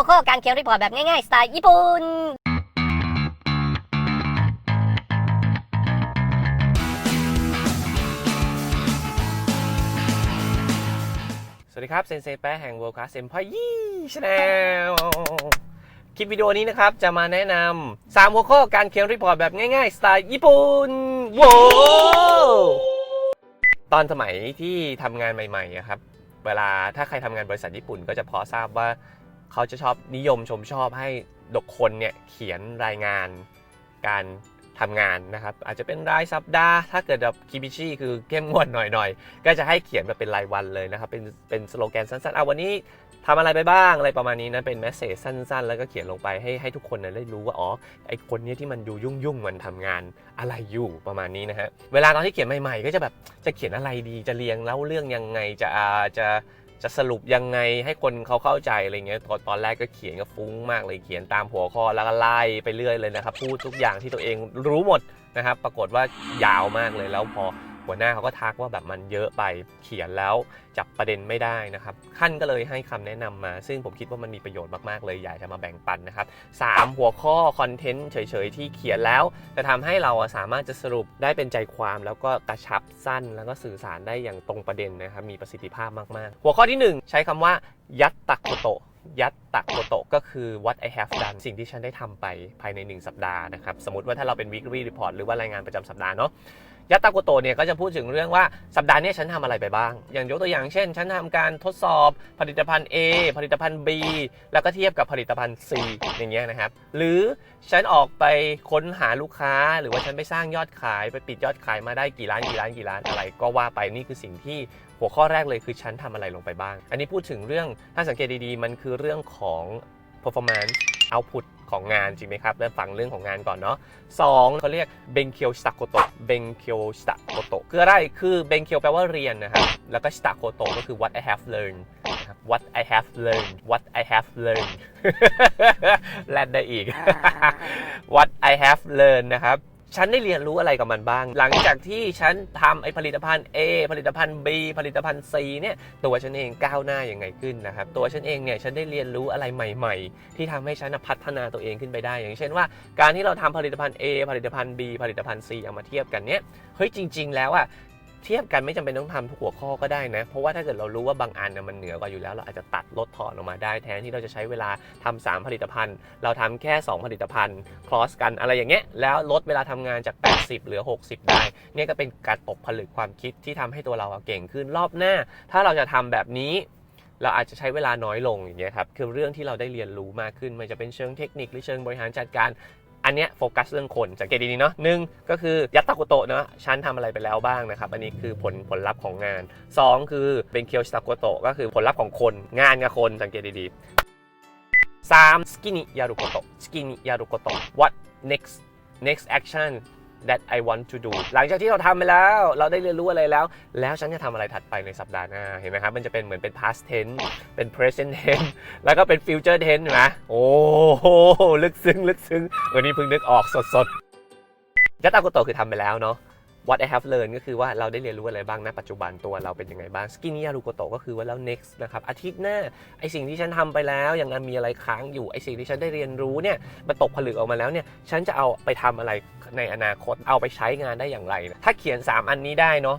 หัวข้อการเขียนรีพอร์ตแบบง่ายๆ สไตล์ญี่ปุ่น สวัสดีครับ เซนเซแปะแห่ง World Class Employee Channel คลิปวิดีโอนี้นะครับ จะมาแนะนำ3หัวข้อการเขียนรีพอร์ตแบบง่ายๆ สไตล์ญี่ปุ่นว้าวตอนสมัยที่ทำงานใหม่ๆอะครับ เวลาถ้าใครทำงานบริษัทญี่ปุ่นก็จะพอทราบว่า เขาจะชอบนิยมชมชอบให้ดกคนเนี่ยเขียนรายงานการทำงานนะครับ อาจจะเป็นรายสัปดาห์ ถ้าเกิดแบบคิบิชิคือเข้มงวดหน่อยๆ ก็จะให้เขียนมาเป็นรายวันเลยนะครับ เป็นเป็นสโลแกนสั้นๆเอาวันนี้ทำอะไรไปบ้างอะไรประมาณนี้นะเป็นแมสเซจสั้น ๆ แล้วก็เขียนลงไปให้ให้ทุกคนนะได้รู้ว่าอ๋อไอคนเนี้ยที่มันดูยุ่งๆมันทำงานอะไรอยู่ประมาณนี้นะฮะเวลาตอนที่เขียนใหม่ๆ ก็จะแบบจะเขียนอะไรดีจะเรียงเล่าเรื่องยังไงจะอ่าจะ จะสรุปยังไงให้คนเขาเข้าใจอะไรเงี้ยตอนตอนแรกก็เขียนก็ฟุ้งมากเลยเขียนตามหัวข้อแล้วก็ไล่ไปเรื่อยเลยนะครับพูดทุกอย่างที่ตัวเองรู้หมดนะครับ ปรากฏว่ายาวมากเลยแล้วพอ หัวหน้าเขาก็ทักว่าแบบมันเยอะไปเขียนแล้วจับประเด็นไม่ได้นะครับขั้นก็เลยให้คำแนะนำมา ซึ่งผมคิดว่ามันมีประโยชน์มากๆเลยอยากจะมาแบ่งปันนะครับสามหัวข้อคอนเทนต์เฉยๆที่เขียนแล้ว จะทำให้เราสามารถจะสรุปได้เป็นใจความ แล้วก็กระชับสั้น แล้วก็สื่อสารได้อย่างตรงประเด็นนะครับมีประสิทธิภาพมากๆ หัวข้อที่หนึ่งใช้คำว่ายัตตะโคโตะยัตตะโกโตะก็คือ what I have done สิ่งที่ฉันได้ทำไปภายใน 1 สัปดาห์นะครับ สมมติว่าถ้าเราเป็น weekly report หรือว่ารายงานประจำสัปดาห์เนาะ ยัตตะโกโตะเนี่ยก็จะพูดถึงเรื่องว่าสัปดาห์นี้ฉันทำอะไรไปบ้าง อย่างยกตัวอย่างเช่น ฉันทำการทดสอบผลิตภัณฑ์ A ผลิตภัณฑ์ B แล้วก็เทียบกับผลิตภัณฑ์ C อย่างเงี้ยนะครับ หรือฉันออกไปค้นหาลูกค้า หรือว่าฉันไปสร้างยอดขาย ไปปิดยอดขายมาได้กี่ล้านกี่ล้านกี่ล้านอะไร ก็ว่าไปนี่คือสิ่งที่หัวข้อแรกเลยคือฉันทำอะไรลงไปบ้าง อันนี้พูดถึงเรื่องถ้าสังเกตดีๆ มันคือเรื่องของ performance output ของงานจริงไหมครับเริ่มฟังเรื่องของงานก่อนเนาะสองเขาเรียกเบงเคียวสตาโกโตะเบงเคียวสตาโกโตะคืออะไรคือเบงเคียวแปลว่าเรียนนะครับแล้วก็สตาโกโตะก็คือ what I have learned นะครับ what I have learned what I have learned แลนได้อีก what I have learned นะครับ ฉันได้เรียนรู้อะไรกับมันบ้าง หลังจากที่ฉันทำไอผลิตภัณฑ์ A ผลิตภัณฑ์ B ผลิตภัณฑ์ C เนี่ยตัวฉันเองก้าวหน้ายังไงขึ้นนะครับตัวฉันเองเนี่ยฉันได้เรียนรู้อะไรใหม่ ๆ ที่ทำให้ฉันพัฒนาตัวเองขึ้นไปได้ อย่างเช่นว่า การที่เราทำผลิตภัณฑ์ A ผลิตภัณฑ์ B ผลิตภัณฑ์ C เอามาเทียบกันเนี่ยเฮ้ยจริง ๆ แล้วอะ เทียบกันไม่จำเป็นต้องทำทุกหัวข้อก็ได้นะ เพราะว่าถ้าเกิดเรารู้ว่าบางอันน่ะมันเหนือกว่าอยู่แล้ว เราอาจจะตัดลดถอนออกมาได้แทนที่เราจะใช้เวลาทำสามผลิตภัณฑ์ เราทำแค่ 2 ผลิตภัณฑ์คลอสกันอะไรอย่างเงี้ยแล้วลดเวลาทำงานจาก 80 เหลือ 60 ได้เนี่ยก็เป็นการตกผลึกความคิดที่ทำให้ตัวเราเก่งขึ้นรอบหน้า ถ้าเราจะทำแบบนี้เราอาจจะใช้เวลาน้อยลงอย่างเงี้ยครับ คือเรื่องที่เราได้เรียนรู้มากขึ้น ไมันจะเป็นเชิงเทคนิคหรือเชิงบริหารจัดการ อันเนี้ยโฟกัสเรื่องคนสังเกตดีๆเนาะหนึ่งก็คือยัตตาโกโตะเนาะฉันทำอะไรไปแล้วบ้างนะครับ อันนี้คือผลผลลัพธ์ของงาน 2 คือเป็นเคียวชิตาโกโตะก็คือผลลัพธ์ของคนงานกับคนสังเกตดีๆ 3. สกินิยารุโกโตะสกินิยารุโกโตะ what next next action that I want to do หลังจากที่เราทำไปแล้ว เราได้เรียนรู้อะไรแล้ว แล้วฉันจะทำอะไรถัดไปในสัปดาห์หน้า เห็นไหมครับ มันจะเป็นเหมือนเป็น past tense เป็น present tense แล้วก็เป็น future tense นะโอ้โห ลึกซึ้ง ลึกซึ้ง วันนี้เพิ่งนึกออกสดๆยัตตากุโตคือทำไปแล้วเนาะ what I have learned ก็คือว่าเราได้เรียนรู้อะไรบ้างณปัจจุบันตัวเราเป็นยังไงบ้าง skinny ยารุโกโตก็คือว่าแล้ว next นะครับอาทิตย์หน้าไอสิ่งที่ฉันทำไปแล้วยังมีอะไรค้างอยู่ไอสิ่งที่ฉันได้เรียนรู้เนี่ยมันตกผลึกออกมาแล้วเนี่ยฉันจะเอาไปทำอะไรในอนาคตเอาไปใช้งานได้อย่างไรนะถ้าเขียน 3 อันนี้ได้เนาะ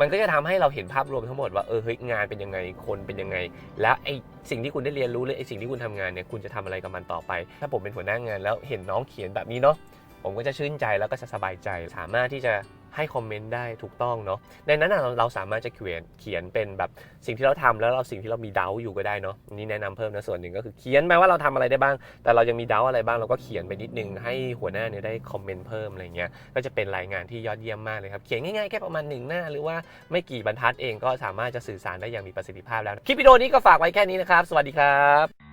มันก็จะทำให้เราเห็นภาพรวมทั้งหมดว่าเออเฮ้ยงานเป็นยังไงคนเป็นยังไง แล้วไอสิ่งที่คุณได้เรียนรู้หรือไอสิ่งที่คุณทำงานเนี่ยคุณจะทำอะไรกับมันต่อไป ถ้าผมเป็นหัวหน้างานแล้วเห็นน้องเขียนแบบนี้เนาะผมก็จะชื่นใจแล้วก็จะสบายใจ สามารถที่จะ ให้คอมเมนต์ได้ถูกต้องเนาะในนั้นเราเราสามารถจะเขียนเขียนเป็นแบบสิ่งที่เราทำแล้วเราสิ่งที่เรามีเดาอยู่ก็ได้เนาะนี่แนะนำเพิ่มนะส่วนหนึ่งก็คือเขียนไปว่าเราทำอะไรได้บ้าง แต่เรายังมีเดาอะไรบ้างเราก็เขียนไปนิดนึงให้หัวหน้าเนี่ยได้คอมเมนต์เพิ่มอะไรเงี้ยก็จะเป็นรายงานที่ยอดเยี่ยมมากเลยครับเขียนง่ายๆแค่ประมาณหนึ่งหน้า หรือว่าไม่กี่บรรทัดเองก็สามารถจะสื่อสารได้อย่างมีประสิทธิภาพแล้วคลิปวิดีโอนี้ก็ฝากไว้แค่นี้นะครับ สวัสดีครับ